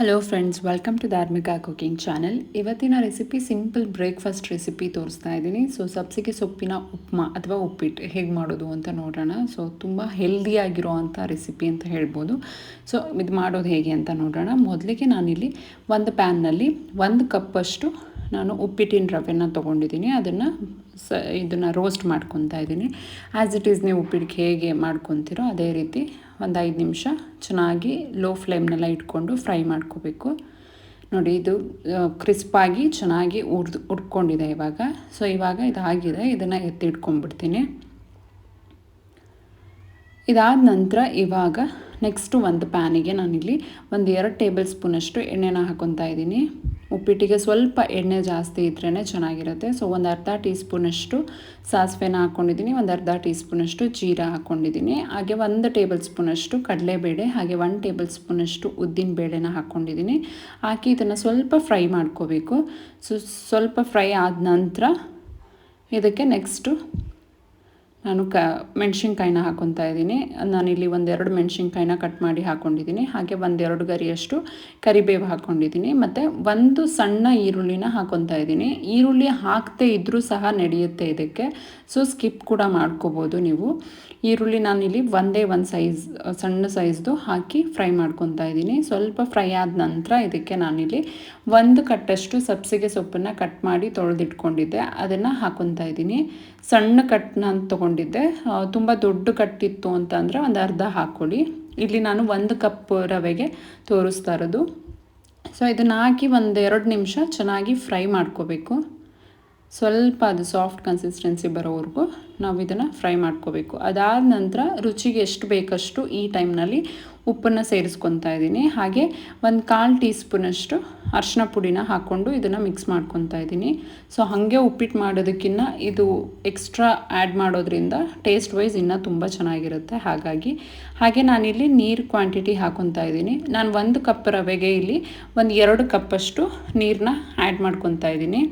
Hello friends welcome to Dharmika cooking channel ಇವತ್ತಿನ recipe simple breakfast recipe ತೋರಿಸ್ತಾ ಇದ್ದೀನಿ. So ಸಬ್ಸಿಗೆ ಸೊಪ್ಪಿನ ಉಪ್ಮಾ ಅಥವಾ ಉಪ್ಪಿಟ್ಟು ಹೇಗೆ ಮಾಡೋದು ಅಂತ ನೋಡೋಣ. ಸೊ ತುಂಬ ಹೆಲ್ದಿಯಾಗಿರೋ ಅಂಥ ರೆಸಿಪಿ ಅಂತ ಹೇಳ್ಬೋದು. ಸೊ ಇದು ಮಾಡೋದು ಹೇಗೆ ಅಂತ ನೋಡೋಣ. ಮೊದಲಿಗೆ ನಾನಿಲ್ಲಿ ಒಂದು ಪ್ಯಾನ್ನಲ್ಲಿ ಒಂದು ಕಪ್ಪಷ್ಟು ನಾನು ಉಪ್ಪಿಟ್ಟಿನ ರವೆನ ತೊಗೊಂಡಿದ್ದೀನಿ. ಅದನ್ನು ಸ, ಇದನ್ನು ರೋಸ್ಟ್ ಮಾಡ್ಕೊತಾ ಇದ್ದೀನಿ. ಆ್ಯಸ್ ಇಟ್ ಈಸ್ ನೀವು ಉಪ್ಪಿಟ್ಟಿಗೆ ಹೇಗೆ ಮಾಡ್ಕೊತೀರೋ ಅದೇ ರೀತಿ ಒಂದು ಐದು ನಿಮಿಷ ಚೆನ್ನಾಗಿ ಲೋ ಫ್ಲೇಮ್ನೆಲ್ಲ ಇಟ್ಕೊಂಡು ಫ್ರೈ ಮಾಡ್ಕೋಬೇಕು. ನೋಡಿ, ಇದು ಕ್ರಿಸ್ಪಾಗಿ ಚೆನ್ನಾಗಿ ಉರ್ದು ಉಡ್ಕೊಂಡಿದೆ ಇವಾಗ. ಸೊ ಇವಾಗ ಇದಾಗಿದೆ. ಇದನ್ನು ಎತ್ತಿಟ್ಕೊಂಡ್ಬಿಡ್ತೀನಿ. ಇದಾದ ನಂತರ ಇವಾಗ ನೆಕ್ಸ್ಟು ಒಂದು ಪ್ಯಾನಿಗೆ ನಾನಿಲ್ಲಿ ಒಂದು ಎರಡು ಟೇಬಲ್ ಸ್ಪೂನಷ್ಟು ಎಣ್ಣೆನ ಹಾಕೊತಾ ಇದ್ದೀನಿ. ಉಪ್ಪಿಟ್ಟಿಗೆ ಸ್ವಲ್ಪ ಎಣ್ಣೆ ಜಾಸ್ತಿ ಇದ್ರೇ ಚೆನ್ನಾಗಿರುತ್ತೆ. ಸೊ ಒಂದು ಅರ್ಧ ಟೀ ಸ್ಪೂನಷ್ಟು ಸಾಸಿವೆನ ಹಾಕ್ಕೊಂಡಿದ್ದೀನಿ ಒಂದು ಅರ್ಧ ಟೀ ಸ್ಪೂನಷ್ಟು ಜೀರಾ ಹಾಕ್ಕೊಂಡಿದ್ದೀನಿ ಹಾಗೆ ಒಂದು ಟೇಬಲ್ ಸ್ಪೂನಷ್ಟು ಕಡಲೆಬೇಳೆ, ಹಾಗೆ ಒನ್ ಟೇಬಲ್ ಸ್ಪೂನಷ್ಟು ಉದ್ದಿನ ಬೇಳೆನ ಹಾಕ್ಕೊಂಡಿದ್ದೀನಿ ಹಾಕಿ ಇದನ್ನು ಸ್ವಲ್ಪ ಫ್ರೈ ಮಾಡ್ಕೋಬೇಕು. ಸೊ ಸ್ವಲ್ಪ ಫ್ರೈ ಆದ ನಂತರ ಇದಕ್ಕೆ ನೆಕ್ಸ್ಟು ನಾನು ಕ, ಮೆಣಸಿನ್ಕಾಯಿನ ಹಾಕೊತಾ ಇದ್ದೀನಿ. ನಾನಿಲ್ಲಿ ಒಂದೆರಡು ಮೆಣಸಿನ್ಕಾಯಿನ ಕಟ್ ಮಾಡಿ ಹಾಕ್ಕೊಂಡಿದ್ದೀನಿ ಹಾಗೆ ಒಂದೆರಡು ಗರಿಯಷ್ಟು ಕರಿಬೇವು ಹಾಕ್ಕೊಂಡಿದ್ದೀನಿ ಮತ್ತು ಒಂದು ಸಣ್ಣ ಈರುಳ್ಳಿನ ಹಾಕೊತಾ ಇದ್ದೀನಿ. ಈರುಳ್ಳಿ ಹಾಕದೇ ಇದ್ದರೂ ಸಹ ನಡೆಯುತ್ತೆ ಇದಕ್ಕೆ. ಸೊ, ಸ್ಕಿಪ್ ಕೂಡ ಮಾಡ್ಕೋಬೋದು ನೀವು. ಈರುಳ್ಳಿ ನಾನಿಲ್ಲಿ ಒಂದೇ ಒಂದು ಸೈಜ್, ಸಣ್ಣ ಸೈಜ್ದು ಹಾಕಿ ಫ್ರೈ ಮಾಡ್ಕೊತಾ ಇದ್ದೀನಿ. ಸ್ವಲ್ಪ ಫ್ರೈ ಆದ ನಂತರ ಇದಕ್ಕೆ ನಾನಿಲ್ಲಿ ಒಂದು ಕಟ್ಟಷ್ಟು ಸಬ್ಸಿಗೆ ಸೊಪ್ಪನ್ನು ಕಟ್ ಮಾಡಿ ತೊಳೆದಿಟ್ಕೊಂಡಿದ್ದೆ. ಅದನ್ನು ಹಾಕೊತಾ ಇದ್ದೀನಿ. ಸಣ್ಣ ಕಟ್ನ ತೊಗೊಂಡಿದ್ದೆ. ತುಂಬ ದೊಡ್ಡ ಕಟ್ಟಿತ್ತು ಅಂತಂದರೆ ಒಂದು ಅರ್ಧ ಹಾಕ್ಕೊಳ್ಳಿ ಇಲ್ಲಿ ನಾನು ಒಂದು ಕಪ್ ರವೆಗೆ ತೋರಿಸ್ತಾ ಇರೋದು. ಸೊ ಇದನ್ನು ಹಾಕಿ ಒಂದು ಎರಡು ನಿಮಿಷ ಚೆನ್ನಾಗಿ ಫ್ರೈ ಮಾಡ್ಕೋಬೇಕು. ಸ್ವಲ್ಪ ಅದು ಸಾಫ್ಟ್ ಕನ್ಸಿಸ್ಟೆನ್ಸಿ ಬರೋವರೆಗೂ ನಾವು ಇದನ್ನು ಫ್ರೈ ಮಾಡ್ಕೋಬೇಕು. ಅದಾದ ನಂತರ ರುಚಿಗೆ ಎಷ್ಟು ಬೇಕಷ್ಟು ಈ ಟೈಮ್ನಲ್ಲಿ ಉಪ್ಪನ್ನು ಸೇರಿಸ್ಕೊತಾ ಇದ್ದೀನಿ. ಹಾಗೆ ಒಂದು ಕಾಲು ಟೀ ಸ್ಪೂನಷ್ಟು ಅರ್ಶಿನ ಪುಡಿನ ಹಾಕ್ಕೊಂಡು ಇದನ್ನು ಮಿಕ್ಸ್ ಮಾಡ್ಕೊತಾ ಇದ್ದೀನಿ. ಸೊ ಹಾಗೆ ಉಪ್ಪಿಟ್ಟು ಮಾಡೋದಕ್ಕಿಂತ ಇದು ಎಕ್ಸ್ಟ್ರಾ ಆ್ಯಡ್ ಮಾಡೋದ್ರಿಂದ ಟೇಸ್ಟ್ ವೈಸ್ ಇನ್ನೂ ತುಂಬ ಚೆನ್ನಾಗಿರುತ್ತೆ ಹಾಗಾಗಿ. ಹಾಗೆ ನಾನಿಲ್ಲಿ ನೀರು ಕ್ವಾಂಟಿಟಿ ಹಾಕೊತಾ ಇದ್ದೀನಿ. ನಾನು ಒಂದು ಕಪ್ ರವೆಗೆ ಇಲ್ಲಿ ಒಂದು ಎರಡು ಕಪ್ಪಷ್ಟು ನೀರನ್ನ ಆ್ಯಡ್ ಮಾಡ್ಕೊತಾ ಇದ್ದೀನಿ.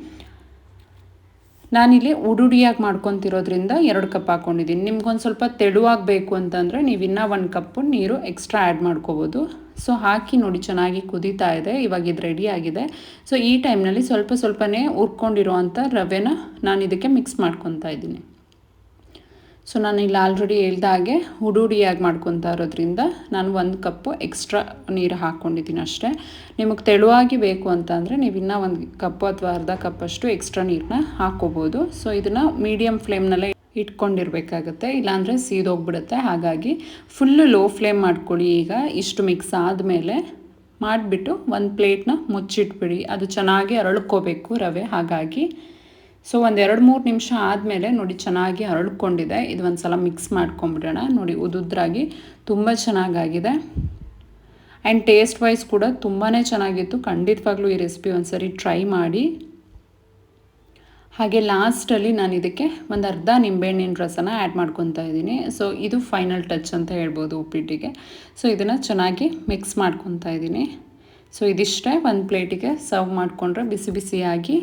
ನಾನಿಲ್ಲಿ ಉಡುಡಿಯಾಗಿ ಮಾಡ್ಕೊತಿರೋದ್ರಿಂದ ಎರಡು ಕಪ್ ಹಾಕ್ಕೊಂಡಿದ್ದೀನಿ ನಿಮ್ಗೊಂದು ಸ್ವಲ್ಪ ತೆಳುವಾಗಬೇಕು ಅಂತಂದರೆ ನೀವು ಇನ್ನೂ ಒಂದು ಕಪ್ಪು ನೀರು ಎಕ್ಸ್ಟ್ರಾ ಆ್ಯಡ್ ಮಾಡ್ಕೋಬೋದು. ಸೊ ಹಾಕಿ ನೋಡಿ ಚೆನ್ನಾಗಿ ಕುದೀತಾ ಇದೆ. ಇವಾಗ ಇದು ರೆಡಿ ಆಗಿದೆ. ಸೊ ಈ ಟೈಮ್ನಲ್ಲಿ ಸ್ವಲ್ಪ ಸ್ವಲ್ಪನೇ ಹುರ್ಕೊಂಡಿರುವಂಥ ರವೆನ ನಾನು ಇದಕ್ಕೆ ಮಿಕ್ಸ್ ಮಾಡ್ಕೊತಾ ಇದ್ದೀನಿ. ಸೊ ನಾನು ಇಲ್ಲಿ ಆಲ್ರೆಡಿ ಹೇಳ್ದ ಹಾಗೆ ಹುಡುಡಿಯಾಗಿ ಮಾಡ್ಕೊತಾ ಇರೋದ್ರಿಂದ ನಾನು ಒಂದು ಕಪ್ಪು ಎಕ್ಸ್ಟ್ರಾ ನೀರು ಹಾಕ್ಕೊಂಡಿದ್ದೀನಿ ಅಷ್ಟೇ. ನಿಮಗೆ ತೆಳುವಾಗಿ ಬೇಕು ಅಂತಂದರೆ ನೀವು ಇನ್ನೂ ಒಂದು ಕಪ್ಪು ಅಥವಾ ಅರ್ಧ ಕಪ್ಪಷ್ಟು ಎಕ್ಸ್ಟ್ರಾ ನೀರನ್ನ ಹಾಕ್ಕೋಬೋದು. ಸೊ ಇದನ್ನು ಮೀಡಿಯಮ್ ಫ್ಲೇಮ್ನಲ್ಲೇ ಇಟ್ಕೊಂಡಿರ್ಬೇಕಾಗತ್ತೆ. ಇಲ್ಲಾಂದರೆ ಸೀದೋಗ್ಬಿಡುತ್ತೆ ಹಾಗಾಗಿ ಫುಲ್ಲು ಲೋ ಫ್ಲೇಮ್ ಮಾಡ್ಕೊಳ್ಳಿ ಈಗ. ಇಷ್ಟು ಮಿಕ್ಸ್ ಆದಮೇಲೆ ಮಾಡಿಬಿಟ್ಟು ಒಂದು ಪ್ಲೇಟ್ನ ಮುಚ್ಚಿಟ್ಬಿಡಿ. ಅದು ಚೆನ್ನಾಗಿ ಅರಳ್ಕೋಬೇಕು ರವೆ. ಹಾಗಾಗಿ ಸೊ ಒಂದು ಎರಡು ಮೂರು ನಿಮಿಷ ಆದಮೇಲೆ ನೋಡಿ ಚೆನ್ನಾಗಿ ಹರಡ್ಕೊಂಡಿದೆ ಇದು ಒಂದು ಸಲ ಮಿಕ್ಸ್ ಮಾಡ್ಕೊಂಬಿಡೋಣ ನೋಡಿ ಉದುದ್ರಾಗಿ ತುಂಬ ಚೆನ್ನಾಗಾಗಿದೆ. ಆ್ಯಂಡ್ ಟೇಸ್ಟ್ ವೈಸ್ ಕೂಡ ತುಂಬಾ ಚೆನ್ನಾಗಿತ್ತು. ಖಂಡಿತವಾಗ್ಲೂ ಈ ರೆಸಿಪಿ ಒಂದು ಸರಿ ಟ್ರೈ ಮಾಡಿ. ಹಾಗೆ ಲಾಸ್ಟಲ್ಲಿ ನಾನು ಇದಕ್ಕೆ ಒಂದು ಅರ್ಧ ನಿಂಬೆಹಣ್ಣಿನ ರಸನ ಆ್ಯಡ್ ಮಾಡ್ಕೊತಾ ಇದ್ದೀನಿ. ಸೊ ಇದು ಫೈನಲ್ ಟಚ್ ಅಂತ ಹೇಳ್ಬೋದು ಉಪ್ಪಿಟ್ಟಿಗೆ. ಸೊ ಇದನ್ನು ಚೆನ್ನಾಗಿ ಮಿಕ್ಸ್ ಮಾಡ್ಕೊತಾ ಇದ್ದೀನಿ. ಸೊ ಇದಿಷ್ಟೇ ಒಂದು ಪ್ಲೇಟಿಗೆ ಸರ್ವ್ ಮಾಡಿಕೊಂಡ್ರೆ ಬಿಸಿ ಬಿಸಿಯಾಗಿ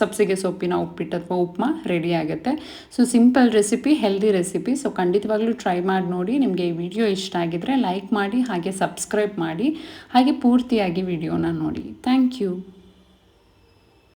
ಸಬ್ಸಿಗೆ ಸೊಪ್ಪಿನ ಉಪ್ಪಿಟ್ಟು ಅಥವಾ ಉಪ್ಮಾ ರೆಡಿ ಆಗುತ್ತೆ. So simple recipe healthy recipe so ಖಂಡಿತವಾಗ್ಲೂ ಟ್ರೈ ಮಾಡಿ ನೋಡಿ. ನಿಮಗೆ ಈ ವಿಡಿಯೋ ಇಷ್ಟ ಆಗಿದ್ರೆ ಲೈಕ್ ಮಾಡಿ, ಹಾಗೆ ಸಬ್ಸ್ಕ್ರೈಬ್ ಮಾಡಿ. ಹಾಗೆ ಪೂರ್ತಿಯಾಗಿ ವಿಡಿಯೋನ ನೋಡಿ. Thank you